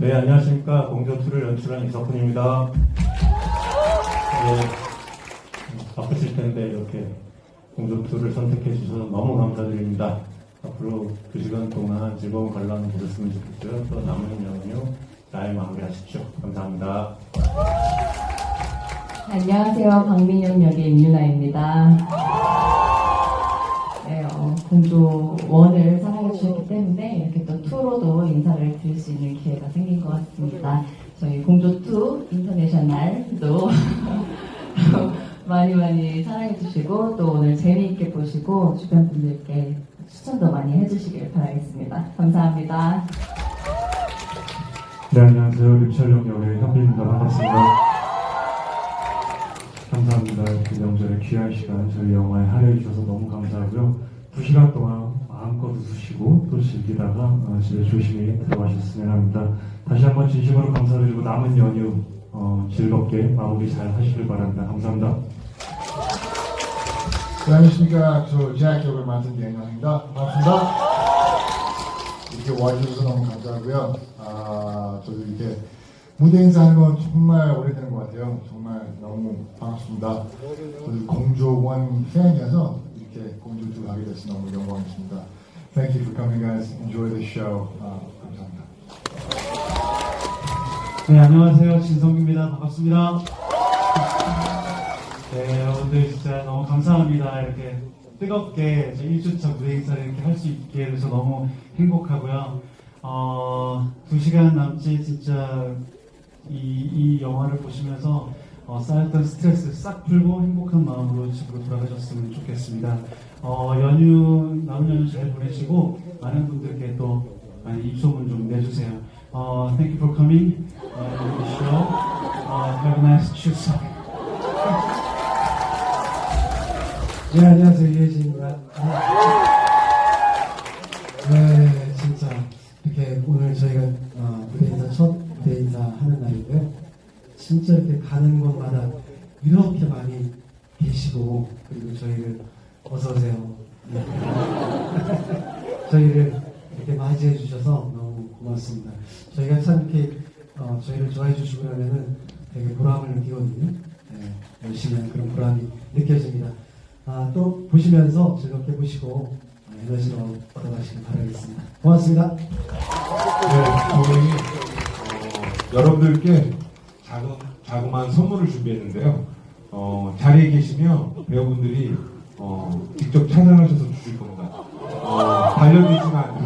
네, 안녕하십니까. 공조2를 연출한 이석훈입니다. 네, 바쁘실 텐데 이렇게 공조2를 선택해 주셔서 너무 감사드립니다. 앞으로 2시간 동안 즐거운 관람 보셨으면 좋겠고요. 또 남은 연휴 잘 마무리하십시오. 감사합니다. 안녕하세요. 박민영 역의 임유나입니다. 공조 1을 사랑해 주셨기 때문에 이렇게 또 2로도 인사를 드릴 수 있는 기회가 생긴 것 같습니다. 저희 공조 2 인터내셔널도 많이 많이 사랑해 주시고 또 오늘 재미있게 보시고 주변 분들께 추천도 많이 해주시길 바라겠습니다. 감사합니다. 네, 안녕하세요. 립철용 역의 현빈입니다. 반갑습니다. 감사합니다. 명절에 귀한 시간 저희 영화에 할애해 주셔서 너무 감사하고요. 두 시간 동안 마음껏 웃으시고 또 즐기다가 어, 집에 조심히 들어가셨으면 합니다. 다시 한번 진심으로 감사드리고 남은 연휴 어, 즐겁게 마무리 잘 하시길 바랍니다. 감사합니다. 네, 안녕하십니까. 저 제약 역을 맡은 이행영입니다. 반갑습니다. 이렇게 와주셔서 너무 감사하고요. 아, 저도 이렇게 무대 인사하는 건 정말 오래되는 것 같아요. 정말 너무 반갑습니다. 저도 공조원 팬이어서 공조주 가게 돼서 너무 영광이었습니다. Thank you for coming, guys. Enjoy the show. 아, 감사합니다. 네, 안녕하세요. 진성규입니다. 반갑습니다. 네, 여러분들 진짜 너무 감사합니다. 이렇게 뜨겁게 저 1주차 무대 행사를 이렇게 할 수 있게 돼서 너무 행복하고요. 어, 두 시간 남짓 진짜 이, 이 영화를 보시면서 어, 쌓였던 스트레스 싹 풀고 행복한 마음으로 집으로 돌아가셨으면 좋겠습니다. 어, 연휴, 남은 연휴 잘 보내시고 많은 분들께 또 많이 입소문 좀 내주세요. 어, thank you for coming uh, the show. Uh, have a nice 추석. 네, 안녕하세요. 이혜진입니다. 네, 진짜 이렇게 오늘 저희가 어, 무대 인사 첫 무대 인사 하는 날인데요. 진짜 이렇게 가는 곳마다 이렇게 많이 계시고 그리고 저희를 어서 오세요. 네. 저희를 이렇게 맞이해 주셔서 너무 고맙습니다. 저희가 참 이렇게 어, 저희를 좋아해 주시고 나면은 되게 보람을 느끼거든요. 네, 열심히 하는 그런 보람이 느껴집니다. 아, 또 보시면서 즐겁게 보시고 어, 에너지로 얻어가시길 바라겠습니다. 고맙습니다. 네, 저희 어, 여러분들께 작은, 자그마한 선물을 준비했는데요. 어, 자리에 계시면 배우분들이 어, 직접 찾아가셔서 주실 겁니다. 어, 반려되지만 안